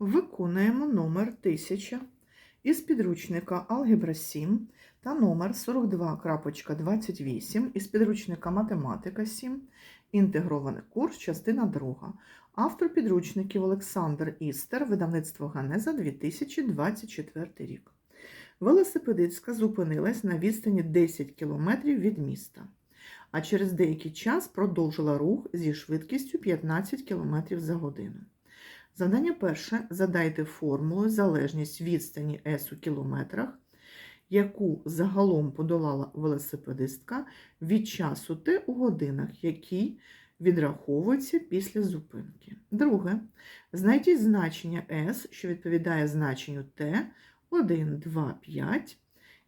Виконуємо номер 1000 із підручника Алгебра 7 та номер 42.28 із підручника Математика 7, інтегрований курс, частина 2. Автор підручників Олександр Істер, видавництво Ганеза 2024 рік. Велосипедистка зупинилась на відстані 10 км від міста, а через деякий час продовжила рух зі швидкістю 15 км за годину. Завдання перше. Задайте формулу залежність відстані S у кілометрах, яку загалом подолала велосипедистка від часу Т у годинах, який відраховується після зупинки. Друге. Знайдіть значення S, що відповідає значенню Т 1, 2, 5.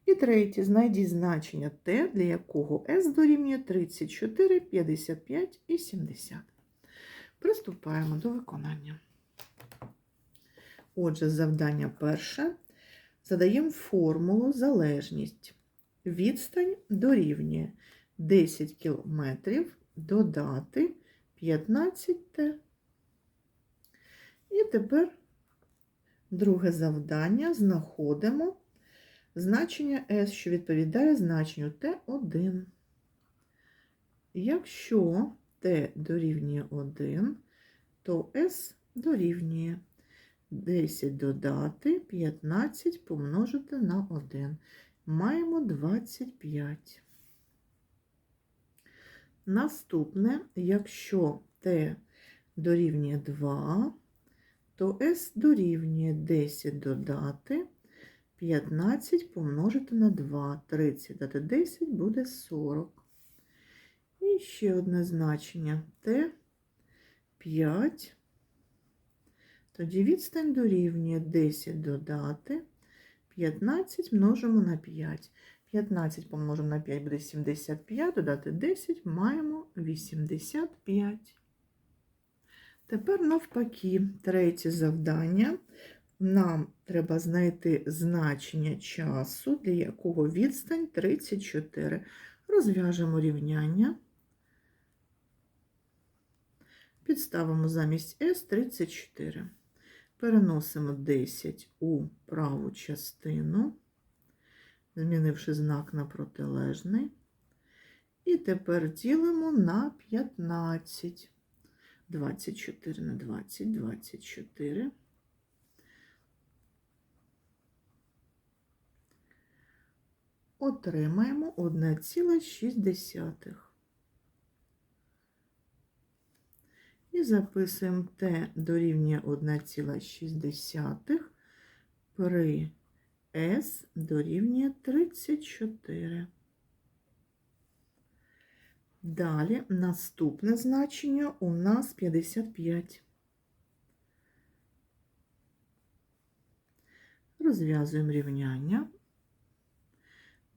І третє. Знайдіть значення Т, для якого S дорівнює 34, 55 і 70. Приступаємо до виконання. Отже, завдання перше. Задаємо формулу залежність. Відстань дорівнює 10 км додати 15 Т. І тепер друге завдання. Знаходимо значення S, що відповідає значенню Т1. Якщо Т дорівнює 1, то S дорівнює 10 додати 15 помножити на 1. Маємо 25. Наступне, якщо t дорівнює 2, то s дорівнює 10 додати 15 помножити на 2. 30 додати 10 буде 40. І ще одне значення t 5. Тоді відстань дорівнює 10 додати 15 множимо на 5. 15 помножимо на 5 буде 75, додати 10 маємо 85. Тепер навпаки, третє завдання. Нам треба знайти значення часу, для якого відстань 34. Розв'яжемо рівняння. Підставимо замість S 34. Переносимо 10 у праву частину, змінивши знак на протилежний. І тепер ділимо на 15. 24 на 20, 24. Отримаємо 1,6. І записуємо t дорівнює 1,6 при s дорівнює 34. Далі наступне значення у нас 55. Розв'язуємо рівняння,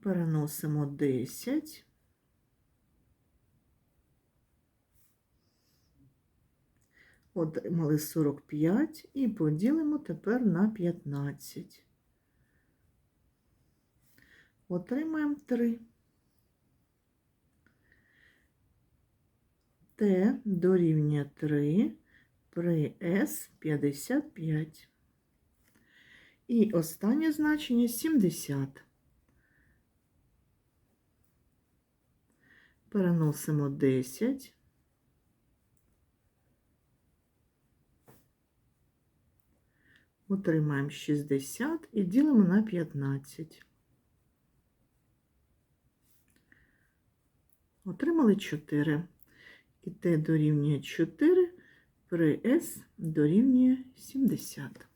переносимо 10. Отримали 45 і поділимо тепер на 15. Отримаємо 3. Т дорівнює 3 при С 55. І останнє значення 70. Переносимо 10. Отримаємо 60 і ділимо на 15. Отримали 4. І Т дорівнює 4, при С дорівнює 70.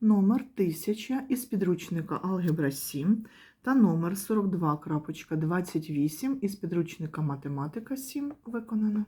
Номер 1000 із підручника Алгебра 7 та номер 42.28 із підручника Математика 7 виконано.